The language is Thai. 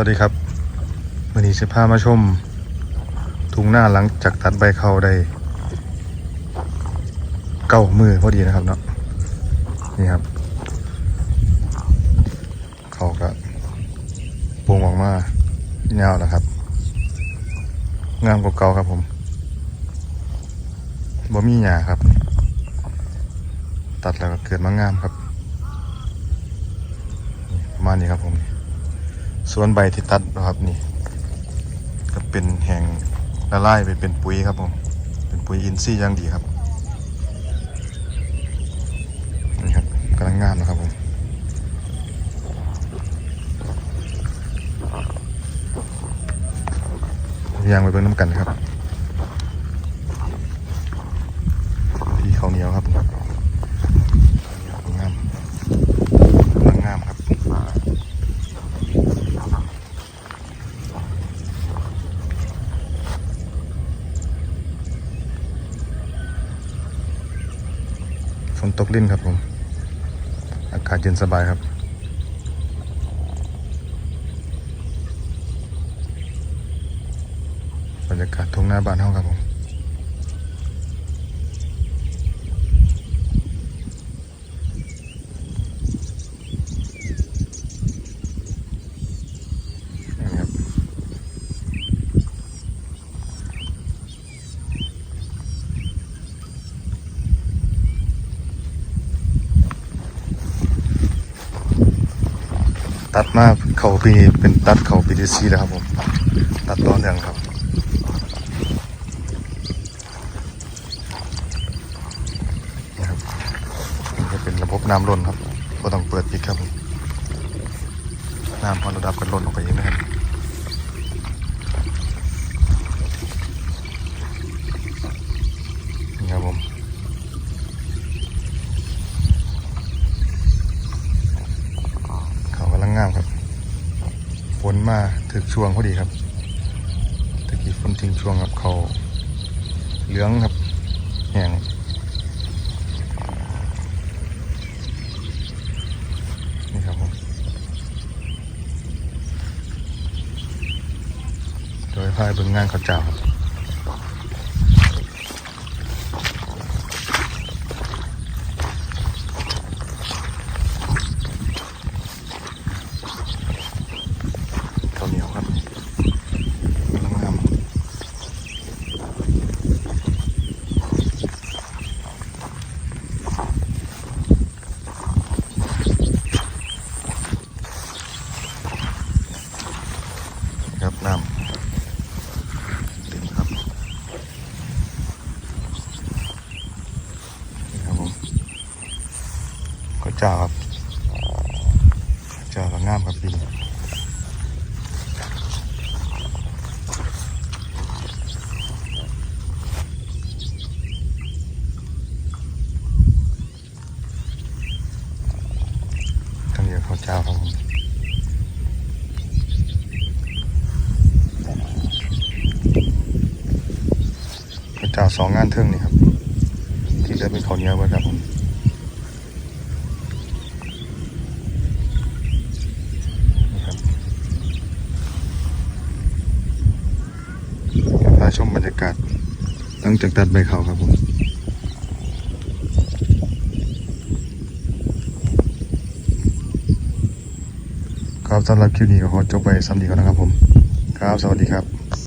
วัสดีครับวันนี้จะพามาชมทุ่งหน้าหลังจากตัดใบเขาได้เก้ามือพอดีนะครับเนาะนี่ครับ เขาก็ปรุงออกมาเงาแล้วครับ งามกว่าเก่าครับผมบ่มีหยาครับ ตัดแล้วก็เกิดมางามครับนี่ประมาณนี้ครับผม ส่วนใบที่ตัดนะครับนี่ก็เป็นแห่งละลายไปเป็นปุ๋ยครับผมเป็นปุ๋ยอินทรีย์อย่างดีครับนี่ครับกำลังงามนะครับผมยางไปเบิ่งน้ำกันครับที่ข้าวเหนียวครับผมงามกำลังงามครับ ฝนตกลิ่นครับผม อากาศเย็นสบายครับบรรยากาศทุ่งหน้าบ้านเฮาครับผม นี่ครับ ตัดมาเขาปีเป็นตัดเขาปีที่สี่แล้วครับผมตัดต่อเนื่องครับนี่ครับนี่จะเป็นระบบน้ำล้นครับก็ต้องเปิดปิดครับผมน้ำพอระดับกันล้นออกไปเองนะครับ นี่ครับผม เขากำลังงามครับ ฝนมาถึกช่วงพอดีครับตะกี้ฝนทิ้งช่วงครับเขาเหลืองครับแห้งนี่ครับผมโดยพายเบิ่งงานเขาเจ้าครับ ขียวครับกำลังงามครับน้ำเต็มครับนี่ครับผมข้าวเจ้าครับข้วเจ้าก็งามครับปีนี้ ข้าวเขาวเจ้าครับผมข้าวเจ้าสองงานเทิงนี่ครับ ที่เหลือเป็นข้าวเหนียวเบิดครับผมพาชมบรรยากาศหลังจากตัดใบเขาครับผม ครับสำหรับคลิปนี้ก็ขอจบไปสำหรับนีก่อนนะครับผม ครับ สวัสดีครับ